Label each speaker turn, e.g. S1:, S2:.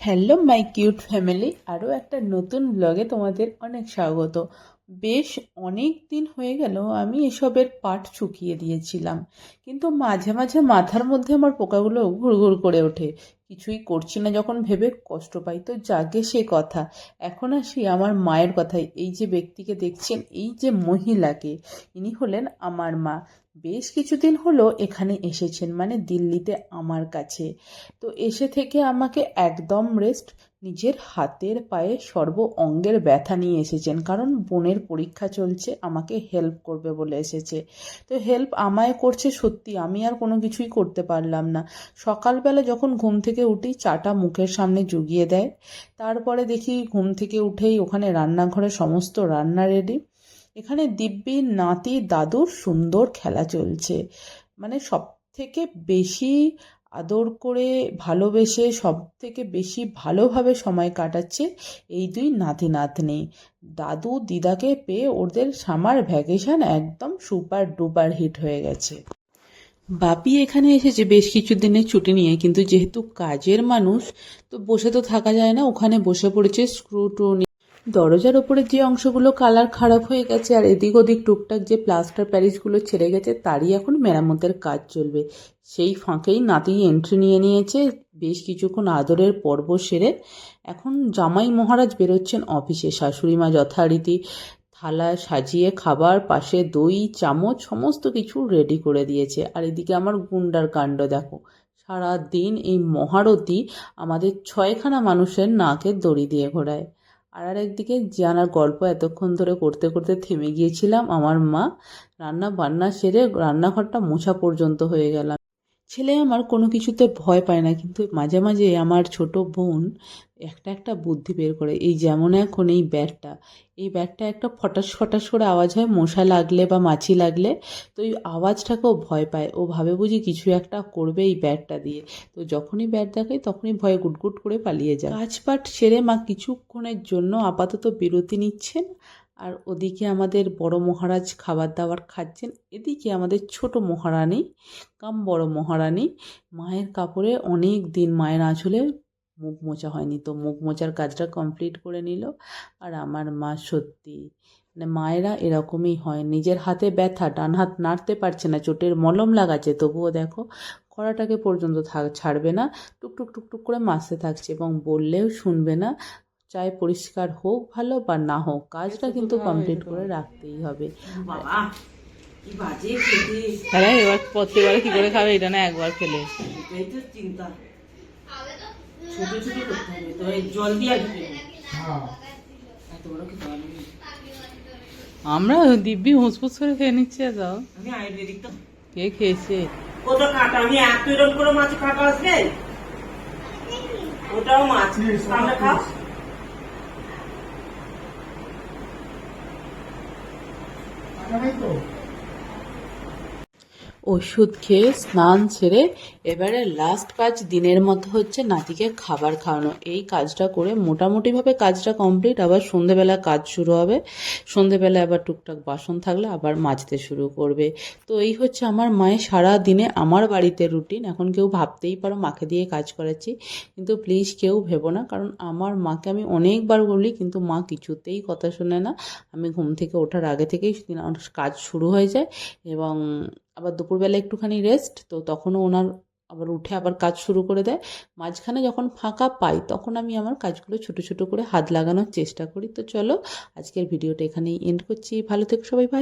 S1: Hello my cute family আরও একটা নতুন ব্লগে তোমাদের অনেক স্বাগত। বেশ অনেক দিন হয়ে গেল, আমি এসবের পাট চুকিয়ে দিয়েছিলাম। কিন্তু মাঝে মাঝে মাথার মধ্যে আমার পোকাগুলো ঘুরঘুর করে ওঠে। কিছুই করছি না যখন ভেবে কষ্ট পাই। তো জাগে সে কথা। এখন আসি আমার মায়ের কথায়। এই যে ব্যক্তিকে দেখছেন, এই যে মহিলাকে, ইনি হলেন আমার মা। বেশ কিছুদিন হলো এখানে এসেছেন মানে দিল্লিতে আমার কাছে। তো এসে থেকে আমাকে একদম রেস্ট নিজের হাতের পায়ে সর্ব অঙ্গের ব্যথা নিয়ে এসেছেন। কারণ বোনের পরীক্ষা চলছে, আমাকে হেল্প করবে বলে এসেছে। তো হেল্প আমায় করছে সত্যি, আমি আর কোনো কিছুই করতে পারলাম না। সকালবেলা যখন ঘুম থেকে উঠি, চাটা মুখের সামনে জুগিয়ে দেয়। তারপরে দেখি ঘুম থেকে উঠেই ওখানে রান্নাঘরে সমস্ত রান্না রেডি এখানে দিব্যি, নাতি দাদুর সুন্দর খেলা চলছে। মানে সব থেকে বেশি আদর করে ভালোবেসে সব থেকে বেশি ভালোভাবে সময় কাটাচ্ছে এই দুই নাতি নাতনি। দাদু দিদাকে পেয়ে ওদের সামার ভ্যাকেশন একদম সুপার ডুপার হিট হয়ে গেছে। বাপি এখানে এসেছে বেশ কিছু দিনের ছুটি নিয়ে, কিন্তু যেহেতু কাজের মানুষ, তো বসে তো থাকা যায় না। ওখানে বসে পড়েছে স্ক্রু টু দরজার ওপরে যে অংশগুলো কালার খারাপ হয়ে গেছে আর এদিক ওদিক টুকটাক যে প্লাস্টার প্যারিসগুলো ছেড়ে গেছে, তারই এখন মেরামতের কাজ চলবে। সেই ফাঁকেই নাতি এন্ট্রি নিয়ে নিয়েছে বেশ কিছুক্ষণ আদরের পর্ব সেরে। এখন জামাই মহারাজ বেরোচ্ছেন অফিসে শাশুড়ি মা যথারীতি থালা সাজিয়ে খাবার, পাশে দই, চামচ, সমস্ত কিছু রেডি করে দিয়েছে। আর এদিকে আমার গুন্ডার কাণ্ড দেখো। সারা দিন এই মহারতি আমাদের ছয়খানা মানুষের নাকে দড়ি দিয়ে ঘোরায়। আর আরেকদিকে জানার গল্প এতক্ষণ ধরে করতে করতে থেমে গিয়েছিলাম। আমার মা রান্না বান্না সেরে রান্নাঘরটা মোছা পর্যন্ত হয়ে গেলাম। ছেলে আমার কোনো কিছুতে ভয় পায় না, কিন্তু মাঝে মাঝে আমার ছোট বোন একটা একটা বুদ্ধি বের করে। এই যেমন এখন এই ব্যাটটা এই ব্যাটটা একটা ফটাস ফটাস করে আওয়াজ হয়, মশা লাগলে বা মাছি লাগলে, তো এই আওয়াজটাকেও ভয় পায়। ও ভাবে বুঝি কিছু একটা করবে এই ব্যাটটা দিয়ে। তো যখনই ব্যাট দেখায় তখনই ভয়ে গুটগুট করে পালিয়ে যায়। কাজপাট সেরে মা কিছুক্ষণের জন্য আপাতত বিরতি নিচ্ছেন। আর ওদিকে আমাদের বড় মহারাজ খাবার দাবার খাচ্ছেন, এদিকে আমাদের ছোট মহারানী, কাম বড় মহারানী, মায়ের কাপড়ে অনেক দিন মায়ের আঁচলে মুখ মোছা হয়নি তো, মুখ মোচার কাজটা কমপ্লিট করে নিল। আর আমার মা সত্যি মানে মায়েরা এরকমই হয়, নিজের হাতে ব্যথা, ডান হাত নাড়তে পারছে না, চোটের মলম লাগাচ্ছে, তবুও দেখো কড়াটাকে পর্যন্ত থাক ছাড়বে না, টুকটুক টুকটুক করে মাসতে থাকছে এবং বললেও শুনবে না চাই পরিষ্কার হোক ভালো বা না হোক কাজটা কিন্তু কমপ্লিট করে রাখতেই হবে।
S2: বাবা কি বাজে
S1: হ্যাঁ এবার প্রত্যেকবার কি করে খাবে? এটা না একবার খেলে।
S2: এটাই তো চিন্তা। ছোট ছোট করতে হবে তো জল দিয়ে না।
S1: আমরা দিব্যি হুসফুস করে খেয়ে নিচ্ছি যাও।
S2: আমি আয়ুর্বেদিক তো।
S1: কে খেয়েছে?
S2: কত কাটা আমি এত এরকম করে মাছ কাটা আসবে? ওটাও মাছ। আমরা খাও। 哎。
S1: ওষুধ খেয়ে স্নান সেরে এবারে লাস্ট কাজ দিনের মতো হচ্ছে নাতিকে খাবার খাওয়ানো। এই কাজটা করে মোটামুটিভাবে কাজটা কমপ্লিট আবার সন্ধেবেলা কাজ শুরু হবে। সন্ধেবেলা আবার টুকটাক বাসন থাকলে আবার মাজতে শুরু করবে। তো এই হচ্ছে আমার মায়ের সারা দিনে আমার বাড়িতে রুটিন এখন কেউ ভাবতেই পারো মাকে দিয়ে কাজ করাচ্ছি। কিন্তু প্লিজ কেউ ভেবো না, কারণ আমার মাকে আমি অনেকবার বলি, কিন্তু মা কিছুতেই কথা শোনে না। আমি ঘুম থেকে ওঠার আগে থেকেই কাজ শুরু হয়ে যায় এবং আবার দুপুরবেলা একটুখানি রেস্ট তো তখনও ওনার আবার উঠে আবার কাজ শুরু করে দেয়। মাঝখানে যখন ফাঁকা পাই, তখন আমি আমার কাজগুলো ছোট ছোট করে হাত লাগানোর চেষ্টা করি। তো চলো, আজকের ভিডিওটা এখানেই এন্ড করছি। ভালো থেকে সবাই ভাই